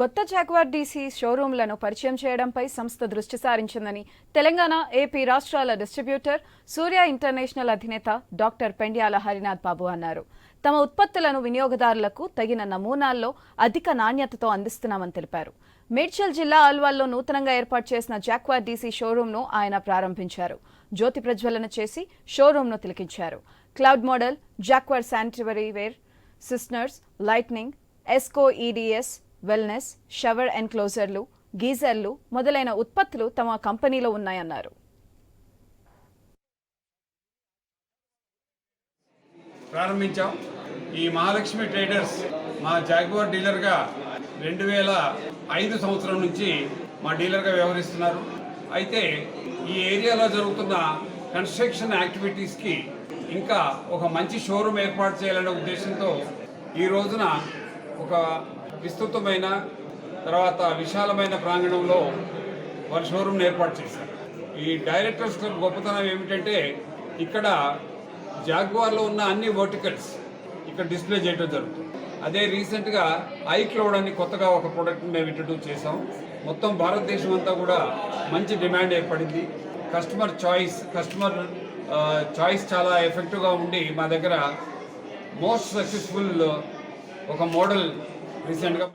కొత్త jaguar DC షోరూంలను పరిచయం చేయడంపై సంస్థ దృష్టి సారించిందని తెలంగాణ ఏపీ రాష్ట్రాల డిస్ట్రిబ్యూటర్ సూర్య ఇంటర్నేషనల్ అధినేత డాక్టర్ పెండ్యాల హరినాథ్ బాబు అన్నారు. తమ ఉత్పత్తులను వినియోగదారులకు తగిన నమూనాల్లో అధిక నాణ్యతతో అందిస్తున్నామని తెలిపారు. మేడ్చల్ జిల్లా ఆల్వాల్లో నూతనంగా ఏర్పాటు చేసిన జాక్వార్ డీసీ షోరూంను ఆయన ప్రారంభించారు. జ్యోతి ప్రజ్వలన చేసి షోరూంను తిలకించారు. Cloud model Jaquar sanitary ware సిస్నర్స్ lightning Essco EDS wellness shower ఎన్క్లోజర్లు గీజర్లు మొదలైన ఉత్పత్తులు తమ కంపెనీలో ఉన్నాయన్నారు. ప్రారంభించాం. ఈ మహాలక్ష్మి ట్రేడర్స్ మా జాగ్వార్ డీలర్గా రెండు వేల ఐదు సంవత్సరం నుంచి మా డీలర్గా వ్యవహరిస్తున్నారు. అయితే ఈ ఏరియాలో జరుగుతున్న కన్స్ట్రక్షన్ యాక్టివిటీస్కి ఇంకా ఒక మంచి షోరూమ్ ఏర్పాటు చేయాలనే ఉద్దేశంతో ఈ రోజున ఒక విస్తృతమైన తర్వాత విశాలమైన ప్రాంగణంలో వారి షోరూమ్ని ఏర్పాటు చేశారు. ఈ డైరెక్టర్స్ క్లబ్ గొప్పతనం ఏమిటంటే ఇక్కడ జాగ్వార్లో ఉన్న అన్ని వర్టికల్స్ ఇక్కడ డిస్ప్లే చేయడం జరుగుతుంది. అదే రీసెంట్గా ఐ క్లౌడ్ అని కొత్తగా ఒక ప్రోడక్ట్ మేము ఇంట్రడ్యూస్ చేసాం మొత్తం భారతదేశం అంతా కూడా మంచి డిమాండ్ ఏర్పడింది. కస్టమర్ చాయిస్ కస్టమర్ చాయిస్ చాలా ఎఫెక్టివ్గా ఉండి మా దగ్గర మోస్ట్ సక్సెస్ఫుల్ ఒక మోడల్ రీసెంట్గా